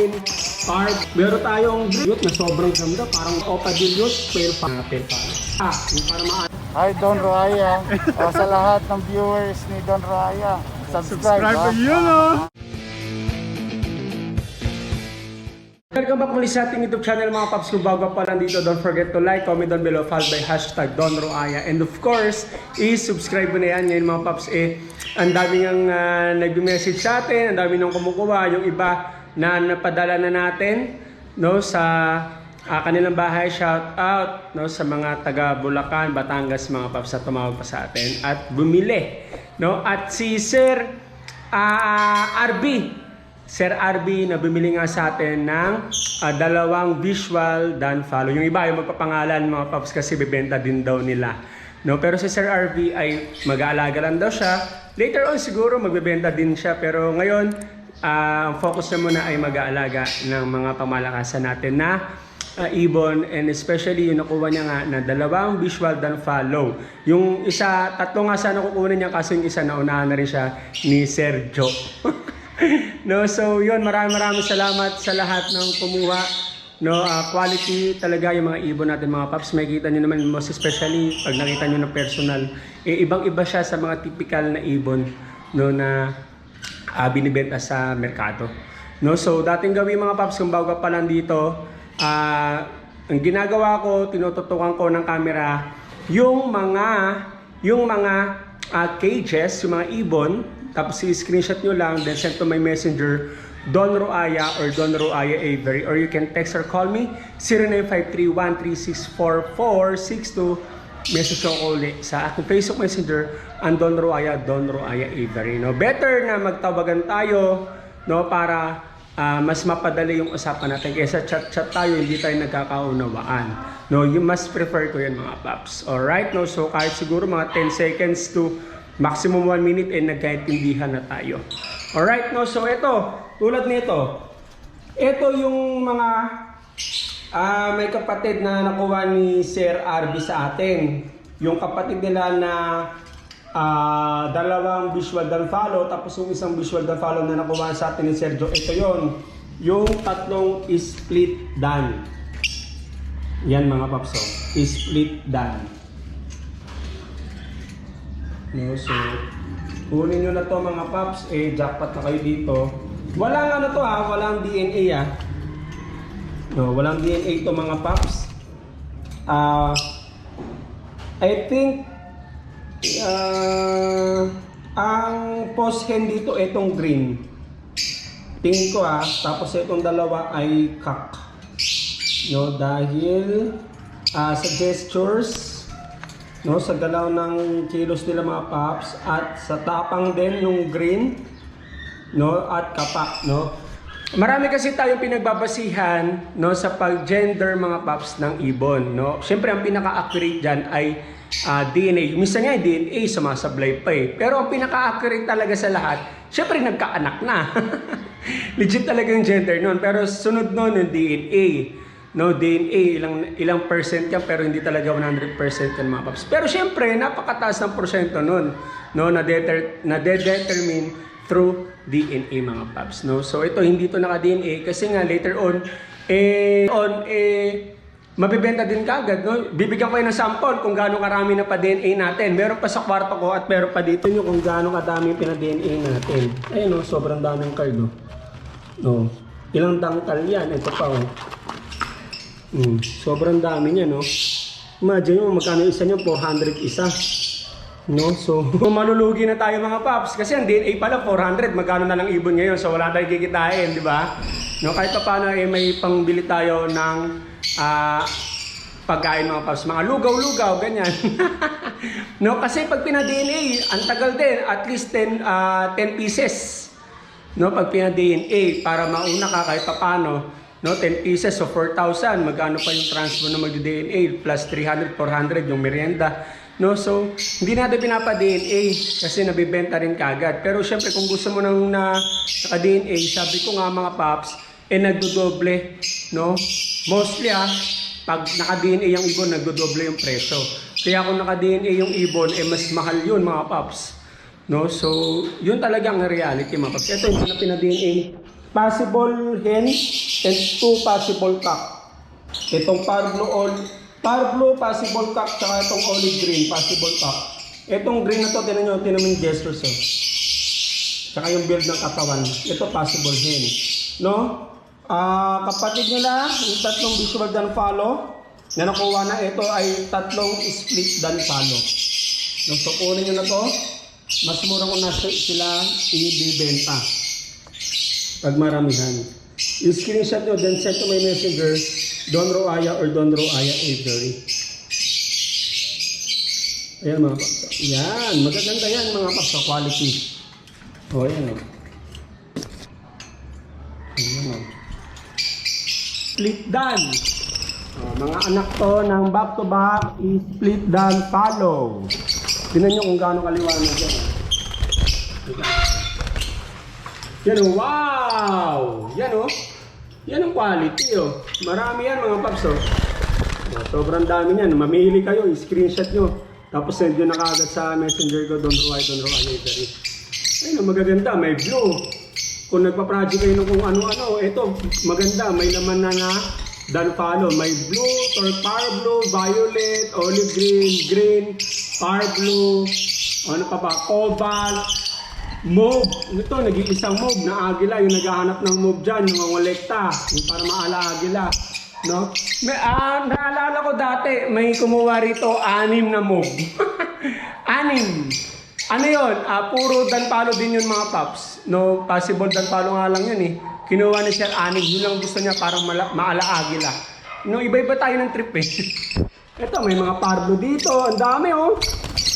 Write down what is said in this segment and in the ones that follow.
protein, carb. Meron tayong dilute na sobrang ganda, parang opa dilute, pero pa pero pa. Ah, yung para ma Hi Don Roaya. o, sa lahat ng viewers ni Don Roaya, subscribe. Subscribe to yun, oh. Welcome back muli sa ating YouTube channel mga paps. Kung bago pa lang dito, don't forget to like, comment down below, follow by hashtag Don Roaya. And of course, i-subscribe mo na yan. Ngayon mga paps, eh, ang dami ng uh, nag-message sa atin, ang dami nang kumukuha. Yung iba na napadala na natin no, sa ah, kanilang bahay. Shout out no, sa mga taga Bulacan, Batangas mga paps na tumawag pa sa atin at bumili. No? At si Sir ah, RB, Sir RB na bumili nga sa atin ng ah, dalawang visual dan follow. Yung iba yung magpapangalan mga paps kasi bebenta din daw nila. No, pero si Sir RB ay mag-aalaga lang daw siya. Later on siguro magbebenta din siya pero ngayon ang focus na muna ay mag-aalaga ng mga pamalakasan natin na ah, ibon and especially yung nakuha niya nga na dalawang visual dan follow. Yung isa, tatlo nga sana kukunin niya kasi yung isa naunahan na rin siya ni Joe. no, so yun, maraming maraming salamat sa lahat ng kumuha. No, ah, quality talaga yung mga ibon natin mga paps. Makikita niyo naman most especially pag nakita niyo ng personal, eh, ibang-iba siya sa mga typical na ibon no na ah, binibenta sa merkado. No, so dating gawin mga paps kung bago pa lang dito, ah, ang ginagawa ko, tinututukan ko ng camera yung mga yung mga ah, cages, yung mga ibon, tapos i-screenshot nyo lang, then send to my messenger, Don Roaya or Don Roaya Avery, or you can text or call me, 0953-1364462, message ko ulit sa aking Facebook Messenger, ang Don Roaya, Don Roaya Avery. No? Better na magtawagan tayo, no, para ah, mas mapadali yung usapan natin kaysa chat-chat tayo, hindi tayo nagkakaunawaan. No, you must prefer ko yan mga paps. Alright, no? So kahit siguro mga 10 seconds to maximum 1 minute eh nagkaintindihan na tayo. Alright, no? So ito, tulad nito. Ito yung mga ah may kapatid na nakuha ni Sir RB sa atin. Yung kapatid nila na ah dalawang visual dan follow tapos yung isang visual dan follow na nakuha sa atin ni Sergio. Ito yon yung tatlong split dan. Yan mga papso. Split dan. No, so, kunin nyo na to mga paps. Eh, jackpot na kayo dito. Walang ano to ha, walang DNA ah. No, walang DNA to mga paps. Ah, I think ah ang post hen dito itong green. Tingin ko ah, tapos itong dalawa ay kak. No, dahil ah, sa gestures, no, sa galaw ng kilos nila mga paps at sa tapang din yung green, no, at kapak, no. Marami kasi tayong pinagbabasihan no sa pag-gender mga paps ng ibon, no. Siyempre ang pinaka-accurate diyan ay ah, DNA. Minsan nga DNA sumasablay pa eh. Pero ang pinaka-accurate talaga sa lahat, siyempre nagkaanak na. Legit talaga yung gender noon. Pero sunod noon yung DNA. No, DNA, ilang, ilang percent yan, pero hindi talaga 100% yan mga paps. Pero syempre, napakataas ng porsyento nun, no, na, na determine through DNA mga paps, no. So ito, hindi to naka-DNA kasi nga later on, eh, on, eh, mabibenta din kagad, no? Bibigyan ko kayo ng sample kung gaano karami na pa-DNA natin. Meron pa sa kwarto ko at meron pa dito nyo kung gaano kadami pina-DNA natin. Ayun, no, sobrang daming card, no. Ilang dangkal yan, ito pa, oh. Mm, sobrang dami niya, no? Imagine mo, magkano isa niya? 400 isa. No? So, malulugi na tayo mga paps. Kasi ang DNA pala, 400. Magkano na lang ibon ngayon? So, wala tayong kikitain, di ba? No, kahit pa paano, eh, may pangbili tayo ng ah, pagkain mga paps. Mga lugaw-lugaw, ganyan. no, kasi pag pina-DNA, ang tagal din. At least 10, ah, 10 pieces. No, pag pina-DNA, para mauna ka kahit pa paano, No, 10 pieces so 4,000. Magkano pa yung transfer na mag-DNA? Plus 300, 400 yung merienda. No, so hindi natin pinapa-DNA kasi nabibenta rin kagad. Pero syempre kung gusto mo nang na naka-DNA, sabi ko nga mga paps, eh nagdodoble, no? Mostly ah, pag naka-DNA yung ibon, nagdodoble yung presyo. Kaya kung naka-DNA yung ibon, eh mas mahal yun mga paps. No? So, yun talagang reality mga paps. Ito yung na pina-DNA possible hen and two possible cock. Itong Parblo all Parblo possible cock tsaka itong olive green possible cock. Itong green na to, tinan nyo, tinan yung gestures oh. Tsaka yung build ng katawan. Ito possible hen. No? Ah, kapatid nila, yung tatlong visual dan follow, na nakuha na ito ay tatlong split dan follow. No, so kunin nyo na to, mas mura ko na si- sila ibibenta. Pag maramihan. I-screenshot nyo, then send to my messenger, Don Roaya or Don Roaya Avery. Ayan mga paksa. Yan, magaganda yan mga paksa, quality. O, ayan o. Ayan o. Split dan. O, mga anak to ng back to back is split dan follow. Tingnan nyo kung gaano kaliwanag yan. Yan o, wow! Yan o. Yan ang quality o. Marami yan mga paps o. O, Sobrang dami niyan. Mamili kayo, i-screenshot nyo. Tapos send nyo na kagad sa messenger ko, Don Roy, Don Roy, Library. Ayun, magaganda, may blue. Kung nagpa-project kayo ng kung ano-ano, ito, maganda, may laman na na dan follow. May blue, turquoise blue, violet, olive green, green, far blue, ano pa ba, cobalt, mauve. Ito, nag-iisang mauve na agila, yung naghahanap ng mauve dyan, yung mga kolekta, yung para maala agila. No? May, ah, naalala ko dati, may kumuha rito, anim na mauve. anim. Ano yun? Ah, puro danpalo din yun mga paps. No, possible danpalo nga lang yun eh. Kinuha ni Sir Anig, yun lang gusto niya parang mala, maalaagila. No, iba-iba tayo ng trip eh. Ito, may mga pardo dito. Ang dami oh.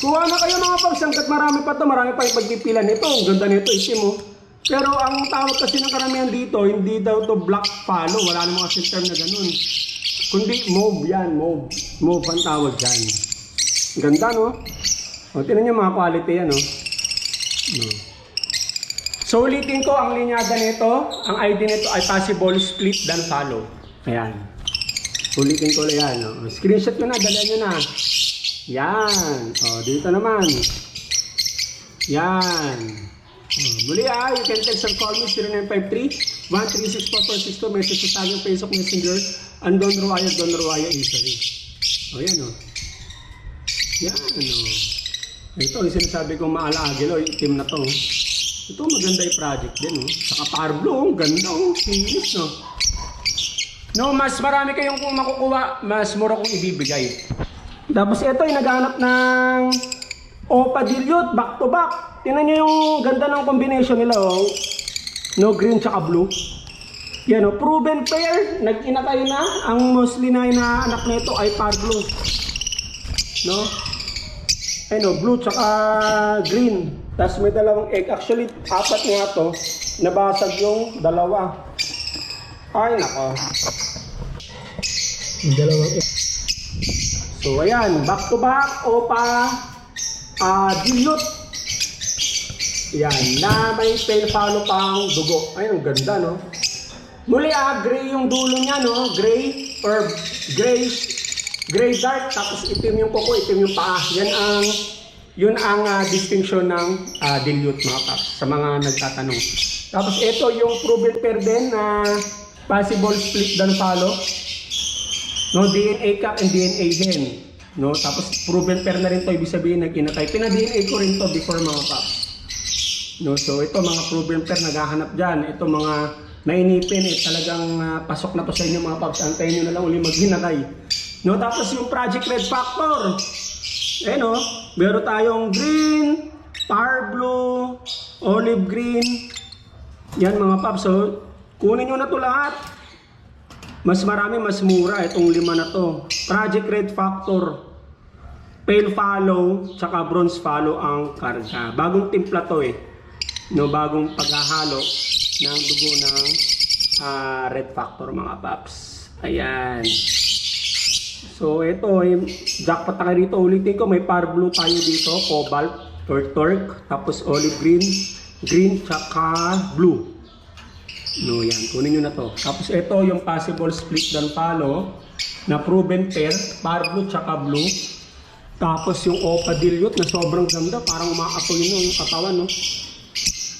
Kuha na kayo mga. Hanggat marami pa to, marami pa ipagpipilan nito. Ang ganda nito, isim oh. Pero ang tawag kasi ng karamihan dito, hindi daw to black follow. Wala namang kasi term na ganun. Kundi mauve yan, mauve. Mauve ang tawag dyan. Ganda no? O, tinan nyo mga quality yan, no? no. So, ulitin ko ang linyada nito. Ang ID nito ay possible split dan follow. Ayan. Ulitin ko lang yan. No? Screenshot nyo na, dala nyo na. Yan. O, dito naman. Yan. O, muli ah, you can text or call me 0953 1364462 message sa aking Facebook Messenger and Don Ruaya, Don Ruaya Easery. O, yan o. Yan o. Ito, yung sinasabi kong maalaagil o, yung team na to. Ito, maganda yung project din, no? Saka Parblo, ang ganda, oh. Finish, no? No, mas marami kayong kung makukuha, mas mura kong ibibigay. Tapos ito, yung naghanap ng Opa Dilute, back to back. Tingnan nyo yung ganda ng combination nila, oh. No, green tsaka blue. Yan, oh. Proven pair. Nag-inakay na. Ang mostly na inaanak nito ay Parblo. No? ano, blue tsaka green. Tapos may dalawang egg. Actually, apat nga to. Nabasag yung dalawa. Ay, nako. Dalawang egg. So, ayan. Back to back. Opa. Ah, dilute. Yan. Na may follow pang dugo. Ay, ang ganda, no? Muli ah, gray yung dulo niya, no? Gray or gray gray dark tapos itim yung kuko, itim yung paa. Yan ang yun ang ah, distinction ng uh, dilute mga kaps sa mga nagtatanong. Tapos ito yung proven pair din na possible split dan follow. No, DNA cap and DNA din. No, tapos proven pair na rin to ibig sabihin nag-inatay. Pina-DNA ko rin to before mga kaps. No, so ito mga proven pair naghahanap diyan. Ito mga nainipin eh talagang ah, pasok na to sa inyo mga paps. Antayin niyo na lang uli maghinatay. No, tapos yung Project Red Factor. Eh no, meron tayong green, power blue, olive green. Yan mga paps. So, kunin nyo na to lahat. Mas marami, mas mura itong lima na to. Project Red Factor, Pale Follow, tsaka Bronze Follow ang karga. Bagong timpla to eh. No, bagong paghahalo ng dugo ng ah, Red Factor mga paps. Ayan. So ito, yung jackpot na dito. Ulitin ko, may par blue tayo dito, cobalt or torque, tapos olive green, green, tsaka blue. No, yan. Kunin nyo na to. Tapos ito yung possible split dan palo na proven pair, par blue tsaka blue. Tapos yung Opa Dilute na sobrang ganda, parang umakatoy no, yung katawan, no?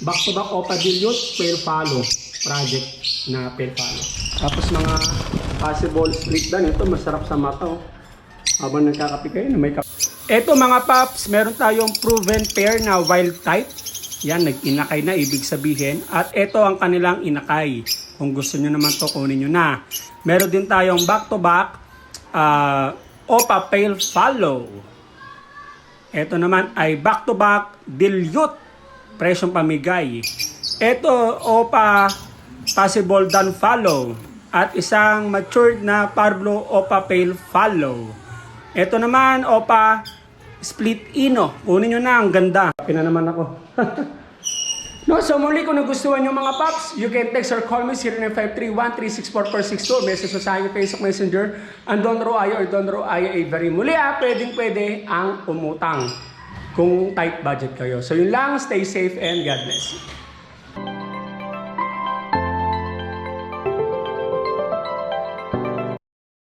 Back to back Opa Dilute, pair follow. project na Pelfalo. Tapos mga possible split dan, ito masarap sa mata oh. Habang nagkakape kayo na may kap- Ito mga paps, meron tayong proven pair na wild type. Yan, nag-inakay na ibig sabihin. At ito ang kanilang inakay. Kung gusto nyo naman to kunin nyo na. Meron din tayong back-to-back ah, Opa Pale Follow. Ito naman ay back-to-back dilute presyong pamigay. Ito Opa possible done follow at isang matured na Pablo Opa Pale follow. Ito naman Opa split ino. Kunin nyo na ang ganda. Pina naman ako. No, so muli kung nagustuhan nyo mga paps, you can text or call me 0953-1364462 message mo sa aking Facebook Messenger ang Don Roaya or Don Roaya Avery. Muli ah, pwedeng pwede ang umutang kung tight budget kayo. So yun lang, stay safe and God bless you.